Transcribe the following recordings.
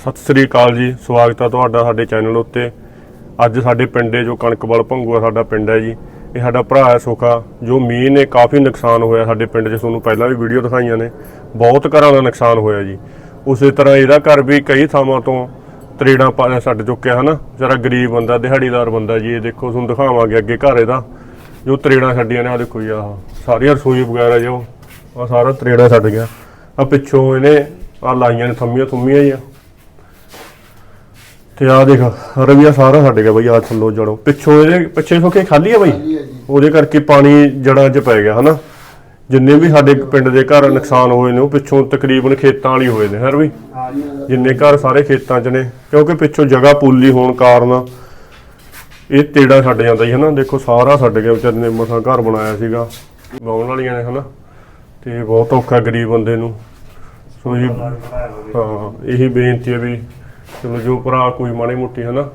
ਸਤਿ ਸ੍ਰੀ ਅਕਾਲ ਜੀ, ਸਵਾਗਤ ਹੈ ਤੁਹਾਡਾ ਸਾਡੇ ਚੈਨਲ ਉੱਤੇ। ਅੱਜ ਸਾਡੇ ਪਿੰਡੇ ਜੋ ਕਣਕਵਲ ਭੰਗੂਆ ਸਾਡਾ ਪਿੰਡ ਹੈ ਜੀ। ਇਹ ਸਾਡਾ ਭਰਾ ਹੈ ਸੁਖਾ, ਜੋ ਮੀਂਹ ਨੇ ਕਾਫੀ ਨੁਕਸਾਨ ਹੋਇਆ ਸਾਡੇ ਪਿੰਡ 'ਚ, ਤੁਹਾਨੂੰ ਪਹਿਲਾਂ ਵੀ ਵੀਡੀਓ ਦਿਖਾਈਆਂ ਨੇ। ਬਹੁਤ ਘਰਾਂ ਦਾ ਨੁਕਸਾਨ ਹੋਇਆ ਜੀ। ਉਸੇ ਤਰ੍ਹਾਂ ਇਹਦਾ ਘਰ ਵੀ ਕਈ ਥਾਵਾਂ ਤੋਂ ਤਰੇੜਾਂ ਪਾ ਛੱਡ ਚੁੱਕਿਆ ਹਨਾ। ਜ਼ਰਾ ਗਰੀਬ ਬੰਦਾ, ਦਿਹਾੜੀਦਾਰ ਬੰਦਾ ਜੀ, ਇਹ ਦੇਖੋ, ਤੁਹਾਨੂੰ ਦਿਖਾਵਾਂਗੇ ਅੱਗੇ ਘਰ ਇਹਦਾ। ਜੋ ਤਰੇੜਾਂ ਛੱਡੀਆਂ ਨੇ ਆ ਦੇਖੋ ਜੀ, ਆਹ। ਸਾਰੀਆਂ ਰਸੋਈ ਵਗੈਰਾ ਜੋ ਆ ਸਾਰਾ ਤਰੇੜਾਂ ਛੱਡ ਗਿਆ। ਆ ਪਿੱਛੋਂ ਇਹਨੇ ਆ ਲਾਈਆਂ ਨੇ ਥੰਮੀਆਂ ਥੁੰਮੀਆਂ ਜੀ ਆ ਤੇ ਆ ਦੇਖ ਰਵੀਆ ਸਾਰਾ ਛੱਡ ਗਿਆ ਬਈ ਆ ਥੱਲੋਂ ਜੜੋਂ। ਪਿੱਛੋਂ ਇਹਦੇ ਪਿੱਛੇ ਸੋਕੇ ਖਾਲੀ ਆ ਬਈ? ਉਹਦੇ ਕਰਕੇ ਪਾਣੀ ਜੜਾਂ 'ਚ ਪੈ ਗਿਆ ਹਨਾ? ਜਿੰਨੇ ਵੀ ਸਾਡੇ ਪਿੰਡ ਦੇ ਘਰ ਨੁਕਸਾਨ ਹੋਏ ਨੇ ਉਹ ਪਿੱਛੋਂ ਤਕਰੀਬਨ ਖੇਤਾਂ ਵਾਲੀ ਹੋਏ ਨੇ ਹਰ ਵੀ ਜਿੰਨੇ ਘਰ ਸਾਰੇ ਖੇਤਾਂ 'ਚ ਨੇ ਕਿਉਂਕਿ ਪਿੱਛੋਂ ਜਗ੍ਹਾ ਪੂਲੀ ਹੋਣ ਕਾਰਨ ਇਹ ਤੇੜਾ ਛੱਡ ਜਾਂਦਾ ਜੀ ਹਨਾ? ਦੇਖੋ ਸਾਰਾ ਛੱਡ ਗਿਆ ਵਿਚਾਰੇ ਨੇ ਮਸਾਂ ਘਰ ਬਣਾਇਆ ਸੀਗਾ ਬਾਉਣ ਵਾਲੀਆਂ ਨੇ ਹਨਾ? ਤੇ ਬਹੁਤ ਔਖਾ ਗਰੀਬ ਬੰਦੇ ਨੂੰ। ਸੋ ਜੀ ਹਾਂ ਇਹੀ ਬੇਨਤੀ ਹੈ ਵੀ ਚਲੋ ਜੋ ਭਰਾ ਕੋਈ ਮਾੜੀ ਮੋਟੀ ਹਨਾ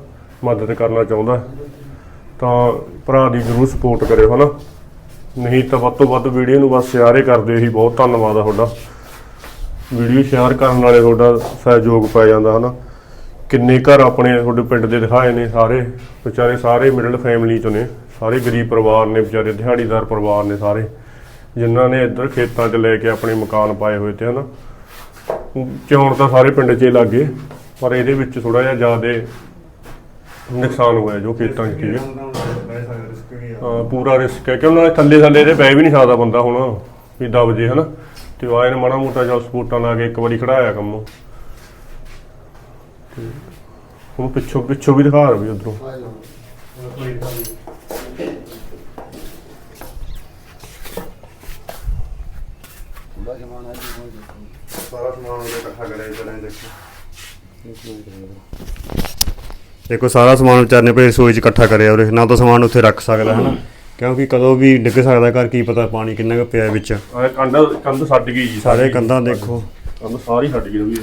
ਮਦਦ ਕਰਨਾ ਚਾਹੁੰਦਾ, ਤਾਂ ਭਰਾ ਦੀ ਜ਼ਰੂਰ ਸਪੋਰਟ ਕਰਿਓ ਹਨਾ। ਨਹੀਂ ਤਾਂ ਵੱਧ ਤੋਂ ਵੱਧ ਵੀਡੀਓ ਨੂੰ ਬਸ ਸ਼ੇਅਰ ਹੀ ਕਰਦੇ ਹੀ ਬਹੁਤ ਧੰਨਵਾਦ ਆ ਤੁਹਾਡਾ। ਵੀਡੀਓ ਸ਼ੇਅਰ ਕਰਨ ਵਾਲੇ ਤੁਹਾਡਾ ਸਹਿਯੋਗ ਪੈ ਜਾਂਦਾ ਹਨਾ। ਕਿੰਨੇ ਘਰ ਆਪਣੇ ਤੁਹਾਡੇ ਪਿੰਡ ਦੇ ਦਿਖਾਏ ਨੇ ਸਾਰੇ, ਵਿਚਾਰੇ ਸਾਰੇ ਮਿਡਲ ਫੈਮਿਲੀ ਚੋਂ ਨੇ, ਸਾਰੇ ਗਰੀਬ ਪਰਿਵਾਰ ਨੇ, ਵਿਚਾਰੇ ਦਿਹਾੜੀਦਾਰ ਪਰਿਵਾਰ ਨੇ ਸਾਰੇ, ਜਿਨ੍ਹਾਂ ਨੇ ਇੱਧਰ ਖੇਤਾਂ 'ਚ ਲੈ ਕੇ ਆਪਣੇ ਮਕਾਨ ਪਾਏ ਹੋਏ ਤੇ ਹਨਾ। ਚੌਣ ਤਾਂ ਸਾਰੇ ਪਿੰਡ 'ਚ ਹੀ ਲੱਗੇ ਪਰ ਇਹਦੇ ਵਿੱਚ ਥੋੜਾ ਜਿਹਾ ਜ਼ਿਆਦਾ ਨੁਕਸਾਨ ਹੋਇਆ ਜੋ ਖੇਤਾਂ 'ਚ ਸੀਗੇ ਹਾਂ, ਪੂਰਾ ਰਿਸਕ ਹੈ ਕਿਉਂ ਥੱਲੇ ਥੱਲੇ ਇਹਦੇ ਪੈ ਵੀ ਨਹੀਂ ਸਕਦਾ ਬੰਦਾ ਹੁਣ, ਵੀ ਦਬ ਜੇ, ਹਨਾ। ਤੇ ਆਏ ਨੇ ਮਾੜਾ ਮੋਟਾ ਜਿਹਾ ਸਪੋਰਟਾਂ ਲਾ ਕੇ ਇੱਕ ਵਾਰੀ ਖੜਾਇਆ ਕੰਮ ਤੇ ਹੁਣ ਪਿੱਛੋਂ ਪਿੱਛੋਂ ਵੀ ਦਿਖਾ ਰਿਹਾ ਵੀ ਉਧਰੋਂ। ਸਾਰਾ ਸਮਾਨ ਉਹਦੇ ਇਕੱਠਾ ਕਰਿਆ ਚਲੇ ਦੇਖੋ ਦੇਖੋ ਸਾਰਾ ਸਮਾਨ ਵਿਚਾਰ ਨੇ ਭਈ ਰਸੋਈ 'ਚ ਇਕੱਠਾ ਕਰਿਆ ਉਰੇ। ਨਾ ਤਾਂ ਸਮਾਨ ਉੱਥੇ ਰੱਖ ਸਕਦਾ ਹੈ। ਨਾ ਕਿਉਂਕਿ ਕਦੋਂ ਵੀ ਡਿੱਗ ਸਕਦਾ ਘਰ ਕੀ ਪਤਾ ਪਾਣੀ ਕਿੰਨਾ ਕੁ ਪਿਆ ਵਿੱਚ। ਆਹ ਕੰਧ ਕੰਧ ਛੱਡ ਗਈ ਜੀ। ਸਾਰੇ ਕੰਧਾਂ ਦੇਖੋ। ਕੰਧ ਸਾਰੀ ਛੱਡ ਗਈ ਵੀ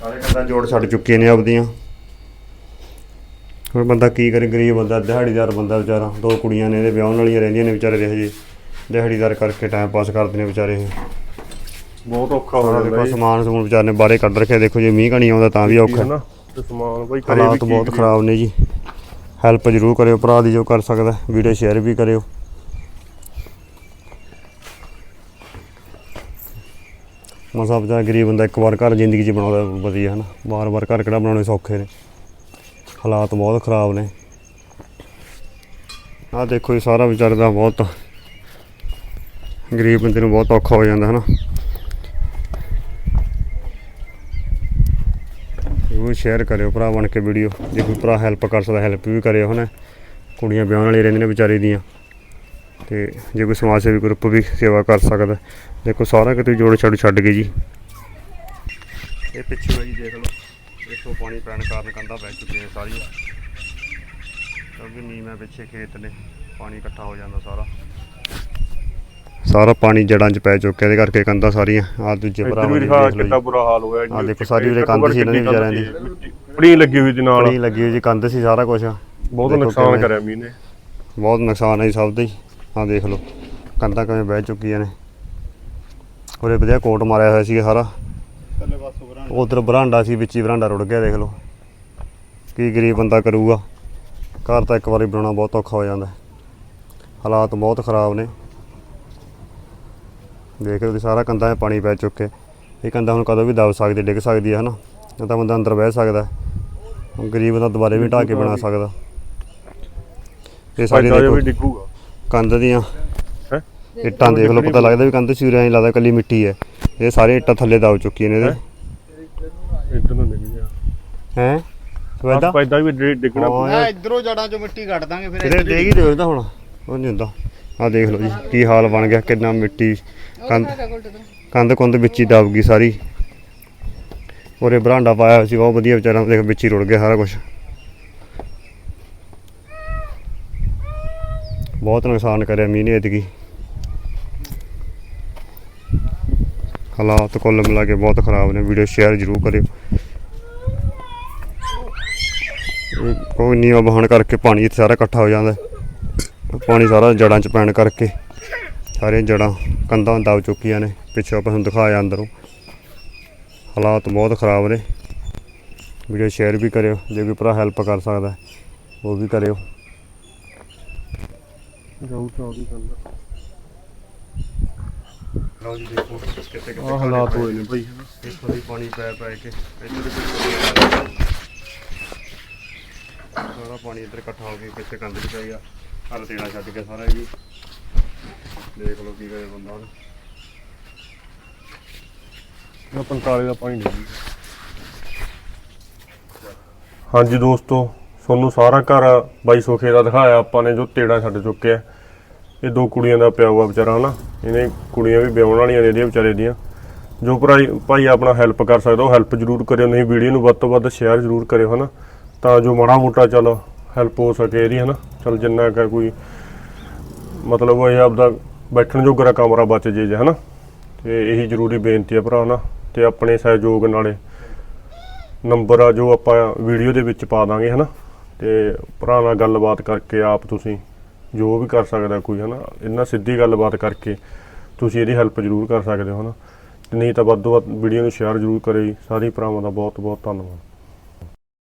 ਸਾਰੇ ਕੰਧਾਂ ਜੋੜ ਛੱਡ ਚੁੱਕੀਆਂ ਨੇ ਆਪਦੀਆਂ। ਹੁਣ ਬੰਦਾ ਕੀ ਕਰੇ ਗਰੀਬ ਬੰਦਾ ਦਿਹਾੜੀਦਾਰ ਬੰਦਾ ਵਿਚਾਰਾ। ਦੋ ਕੁੜੀਆਂ ਨੇ ਇਹਦੇ ਵਿਆਹਣ ਵਾਲੀਆਂ ਰਹਿੰਦੀਆਂ ਨੇ ਵਿਚਾਰੇ ਦੇ ਹਜੇ ਦਿਹਾੜੀਦਾਰ ਕਰਕੇ ਟਾਈਮ ਪਾਸ ਕਰਦੇ ਨੇ ਵਿਚਾਰੇ ਇਹ। ਬਹੁਤ ਔਖਾ ਹੋ ਸਾਰਾ ਦੇਖੋ ਸਮਾਨ ਸਮੂਨ ਵਿਚਾਰੇ ਨੇ ਬਾਹਰੇ ਕੱਢ ਰੱਖਿਆ ਦੇਖੋ ਜੇ ਮੀਂਹ ਕਣੀ ਆਉਂਦਾ ਤਾਂ ਵੀ ਔਖਾ। ਤੇ ਸਮਾਨ ਬਈ ਕਰੇ ਹਾਲਾਤ ਬਹੁਤ ਖਰਾਬ ਨੇ ਜੀ। ਹੈਲਪ ਜ਼ਰੂਰ ਕਰਿਓ ਭਰਾ ਦੀ ਜੋ ਕਰ ਸਕਦਾ ਵੀਡੀਓ ਸ਼ੇਅਰ ਵੀ ਕਰਿਓ। ਮਸਾ ਬਚਾ ਗਰੀਬ ਬੰਦਾ ਇੱਕ ਵਾਰ ਘਰ ਜ਼ਿੰਦਗੀ 'ਚ ਬਣਾਉਂਦਾ ਵਧੀਆ ਹਨਾ ਵਾਰ-ਵਾਰ ਘਰ ਕਿਹੜਾ ਬਣਾਉਣੇ ਸੌਖੇ ਨੇ। ਹਾਲਾਤ ਬਹੁਤ ਖਰਾਬ ਨੇ। ਆਹ ਦੇਖੋ ਇਹ ਸਾਰਾ ਵਿਚਾਰੇ ਦਾ ਬਹੁਤ ਗਰੀਬ ਬੰਦੇ ਨੂੰ ਬਹੁਤ ਔਖਾ ਹੋ ਜਾਂਦਾ ਹਨਾ ਉਹ ਸ਼ੇਅਰ ਕਰਿਓ ਭਰਾ ਬਣ ਕੇ ਵੀਡੀਓ ਜੇ ਕੋਈ ਭਰਾ ਹੈਲਪ ਕਰ ਸਕਦਾ ਹੈਲਪ ਵੀ ਕਰਿਓ ਹਨਾ। ਕੁੜੀਆਂ ਵਿਆਹਣ ਵਾਲੀ ਰਹਿੰਦੀਆਂ ਨੇ ਵਿਚਾਰੀ ਦੀਆਂ। ਤੇ ਜੇ ਕੋਈ ਸਮਾਜ ਸੇਵੀ ਗਰੁੱਪ ਵੀ ਸੇਵਾ ਕਰ ਸਕਦਾ। ਦੇਖੋ, ਸਾਰਾ ਕਿਤੇ ਜੋੜ ਛੱਡ ਛੱਡ ਗਏ ਜੀ। ਇਹ ਪਿੱਛੇ ਹੈ ਜੀ ਦੇਖ ਲਓ। ਦੇਖੋ, ਪਾਣੀ ਪੈਣ ਕਾਰਨ ਕੰਧਾਂ ਬਹਿ ਚੁੱਕੀਆਂ ਸਾਰੀਆਂ। ਕਿਉਂਕਿ ਨੀਵੇਂ ਪਿੱਛੇ ਖੇਤ ਨੇ। ਪਾਣੀ ਇਕੱਠਾ ਹੋ ਜਾਂਦਾ ਸਾਰਾ। ਸਾਰਾ ਪਾਣੀ ਜੜਾਂ 'ਚ ਪੈ ਚੁੱਕਿਆ ਇਹਦੇ ਕਰਕੇ ਕੰਧਾਂ ਸਾਰੀਆਂ ਆ ਦੂਜੇ ਭਰਾ ਇੱਧਰ ਵੀ ਦਿਖਾ ਕਿੰਨਾ ਬੁਰਾ ਹਾਲ ਹੋਇਆ ਜੀ। ਆਹ ਦੇਖੋ ਸਾਰੀ ਉਰੇ ਕੰਧ ਸੀ ਇਹਨਾਂ ਦੀ ਵਿਚਾਰਿਆਂ ਦੀ। ਪੜੀ ਲੱਗੀ ਹੋਈ ਸੀ ਨਾਲ। ਪਾਣੀ ਲੱਗੀ ਹੋਈ ਜੀ ਕੰਧ ਸੀ ਸਾਰਾ ਕੁਝ ਬਹੁਤ ਦੇਖੋ ਨੁਕਸਾਨ ਕਿਵੇਂ- ਕਰਿਆ ਮੀਂਹ ਨੇ। ਬਹੁਤ ਨੁਕਸਾਨ ਹੈ ਜੀ ਸਭ ਦਾ ਹੀ। ਆਹ ਦੇਖ ਲਓ ਕੰਧਾਂ ਕਿਵੇਂ ਬਹਿ ਚੁੱਕੀਆਂ ਨੇ। ਉਰੇ ਵਧੀਆ ਕੋਟ ਮਾਰਿਆ ਹੋਇਆ ਸੀ ਸਾਰਾ। ਉਧਰ ਬਰਾਂਡਾ ਸੀ ਵਿੱਚ ਹੀ ਬਰਾਂਡਾ ਰੁੜ ਗਿਆ ਦੇਖ ਲਓ। ਕੀ ਗਰੀਬ ਬੰਦਾ ਕਰੂਗਾ। ਘਰ ਤਾਂ ਇੱਕ ਵਾਰੀ ਬਣਾਉਣਾ ਬਹੁਤ ਔਖਾ ਹੋ ਜਾਂਦਾ। ਹਾਲਾਤ ਬਹੁਤ ਖਰਾਬ ਨੇ। ਦੇਖ ਲਓ ਸਾਰਾ ਕੰਧਾਂ 'ਚ ਪਾਣੀ ਪੈ ਚੁੱਕੇ ਇਹ ਕੰਧਾਂ ਹੁਣ ਕਦੋਂ ਵੀ ਦਬ ਸਕਦੀ ਡਿੱਗ ਸਕਦੀ ਹੈ ਹਨਾ? ਇਹ ਤਾਂ ਬੰਦਾ ਅੰਦਰ ਬਹਿ ਸਕਦਾ। ਹੈ। ਹੁਣ ਗਰੀਬ ਬੰਦਾ ਦੁਬਾਰੇ ਵੀ ਢਾਹ ਕੇ ਬਣਾ ਸਕਦਾ। ਇਹ ਸਾਰੀ ਸਾਡਾ ਦੇਖੋ ਵੀ ਡਿੱਗੂਗਾ? ਕੰਧ ਦੀਆਂ ਹੈ? ਇੱਟਾਂ ਦੇਖ ਲਓ ਪਤਾ ਲੱਗਦਾ ਵੀ ਕੰਧ ਸਿਰੇ ਨਹੀਂ ਲੱਗਦਾ ਕੱਲੀ ਮਿੱਟੀ ਹੈ। ਇਹ ਸਾਰੇ ਇੱਟਾਂ ਥੱਲੇ ਦਬ ਚੁੱਕੀਆਂ ਨੇ ਇਹਦੇ। ਇੱਧਰ ਨੂੰ ਡਿੱਗ ਗਿਆ ਹੈ? ਸਵੇਦਾ ਆਪ ਪੈਦਾ ਵੀ ਡਿੱਗਣਾ ਆ ਇਧਰੋਂ ਜੜਾਂ ਚੋਂ ਮਿੱਟੀ ਕੱਢ ਦਾਂਗੇ ਫਿਰ ਇਹਦੇ ਦੇਖ ਹੀ ਦਿਓ ਤਾਂ ਹੁਣ। ਉਹ ਨਹੀਂ ਹੁੰਦਾ। ਆਹ ਦੇਖ ਲਓ ਜੀ, ਕੀ ਹਾਲ ਬਣ ਗਿਆ, ਕਿੰਨਾ ਮਿੱਟੀ, ਕੰਧ ਕੰਧ ਕੁੰਧ ਵਿੱਚ ਹੀ ਦਬ ਗਈ ਸਾਰੀ। ਉਰੇ ਬਰਾਂਡਾ ਪਾਇਆ ਹੋਇਆ ਸੀ, ਬਹੁਤ ਵਧੀਆ ਵਿਚਾਰਾ ਦੇਖ ਵਿੱਚ ਹੀ ਰੁੜ ਗਿਆ ਸਾਰਾ ਕੁਝ ਬਹੁਤ ਨੁਕਸਾਨ ਕਰਿਆ ਮੀਂਹ ਨੇ ਐਤਕੀ। ਹਾਲਾਤ ਕੁੱਲ ਮਿਲਾ ਕੇ ਬਹੁਤ ਖਰਾਬ ਨੇ, ਵੀਡੀਓ ਸ਼ੇਅਰ ਜ਼ਰੂਰ ਕਰਿਓ। ਇਹ ਕੋਈ ਨੀਵਾ ਬਹਾਨ ਕਰਕੇ ਪਾਣੀ ਇੱਥੇ ਸਾਰਾ ਇਕੱਠਾ ਹੋ ਜਾਂਦਾ। ਪਾਣੀ ਸਾਰਾ ਜੜਾਂ 'ਚ ਪੈਣ ਕਰਕੇ ਸਾਰੀਆਂ ਜੜਾਂ ਕੰਧਾਂ ਦਬ ਚੁੱਕੀਆਂ ਨੇ ਪਿੱਛੋਂ ਆਪਾਂ ਤੁਹਾਨੂੰ ਦਿਖਾਇਆ ਅੰਦਰੋਂ। ਹਾਲਾਤ ਬਹੁਤ ਖਰਾਬ ਨੇ। ਵੀਡੀਓ ਸ਼ੇਅਰ ਵੀ ਕਰਿਓ ਜੇ ਕੋਈ ਭਰਾ ਹੈਲਪ ਕਰ ਸਕਦਾ ਉਹ ਵੀ ਕਰਿਓ। ਜਾਊ ਚੌੜੀ ਗੱਲ। ਲਓ ਜੀ ਦੇਖੋ ਕਿੱਥੇ ਆ ਹਾਲਾਤ ਹੋਏ ਨੇ ਭਾਈ ਇੱਥੋਂ ਦੀ ਪਾਣੀ ਪੈ ਪੈ ਕੇ ਇੱਧਰ ਸਾਰਾ ਪਾਣੀ ਇੱਧਰ ਇਕੱਠਾ ਹੋ ਕੇ ਪਿੱਛੇ ਕੰਧ 'ਚ ਪੈ ਗਿਆ। ਹਰ ਤੇੜਾ ਛੱਡ ਕੇ ਸਾਰਾ ਜੀ। ਦੇਖ ਲਓ ਕੀ ਕਰੇ ਬੰਦਾ ਇਹ 45 ਦਾ ਪਾਣੀ ਨਹੀਂ ਹਾਂਜੀ ਦੋਸਤੋ, ਤੁਹਾਨੂੰ ਸਾਰਾ ਘਰ ਬਾਈ ਸੋਖੇ ਦਾ ਦਿਖਾਇਆ, ਆਪਾਂ ਨੇ ਜੋ ਤੇੜਾ ਛੱਡ ਚੁੱਕਿਆ। ਇਹ ਦੋ ਕੁੜੀਆਂ ਦਾ ਪਿਆ ਹੋਇਆ ਵਿਚਾਰਾ, ਹਨਾ? ਇਹਨੇ ਕੁੜੀਆਂ ਵੀ ਵਿਆਹਣ ਵਾਲੀਆਂ ਨੇ ਇਹਦੀਆਂ ਵਿਚਾਰੇ ਦੀਆਂ। ਜੋ ਭਾਈ ਭਾਈ ਆਪਣਾ ਹੈਲਪ ਕਰ ਸਕਦਾ, ਉਹ ਹੈਲਪ ਜ਼ਰੂਰ ਕਰਿਓ, ਨਹੀਂ ਵੀਡੀਓ ਨੂੰ ਵੱਧ ਤੋਂ ਵੱਧ ਸ਼ੇਅਰ ਜ਼ਰੂਰ ਕਰਿਓ, ਹਨਾ? ਤਾਂ ਜੋ ਮਾੜਾ ਮੋਟਾ ਚੱਲ ਹੈਲਪ ਹੋ ਸਕੇ ਇਹਦੀ, ਹਨਾ? ਚੱਲ ਜਿੰਨਾ ਕੁ ਕੋਈ, ਮਤਲਬ ਉਹ ਇਹ ਆਪਦਾ ਬੈਠਣ ਜੋਗਰਾ ਕਮਰਾ ਬਚ ਜੇ ਜੇ, ਹਨਾ? ਤੇ ਇਹੀ ਜ਼ਰੂਰੀ ਬੇਨਤੀ ਹੈ ਭਰਾ ਨਾ ਤੇ ਆਪਣੇ ਸਹਿਯੋਗ ਨਾਲੇ ਨੰਬਰ ਆ ਜੋ ਆਪਾਂ ਵੀਡੀਓ ਦੇ ਵਿੱਚ ਪਾ ਦਾਂਗੇ, ਹਨਾ? ਤੇ ਭਰਾ ਨਾਲ ਗੱਲਬਾਤ ਕਰਕੇ ਆਪ ਤੁਸੀਂ ਜੋ ਵੀ ਕਰ ਸਕਦਾ ਕੋਈ, ਹਨਾ? ਇੰਨਾ ਸਿੱਧੀ ਗੱਲਬਾਤ ਕਰਕੇ ਤੁਸੀਂ ਇਹਦੀ ਹੈਲਪ ਜ਼ਰੂਰ ਕਰ ਸਕਦੇ ਹੋ, ਹਨਾ? ਤੇ ਨਹੀਂ ਤਾਂ ਵੱਧ ਤੋਂ ਵੱਧ ਵੀਡੀਓ ਨੂੰ ਸ਼ੇਅਰ ਜ਼ਰੂਰ ਕਰਿਓ ਜੀ। ਸਾਰੇ ਭਰਾਵਾਂ ਦਾ ਬਹੁਤ ਬਹੁਤ ਧੰਨਵਾਦ।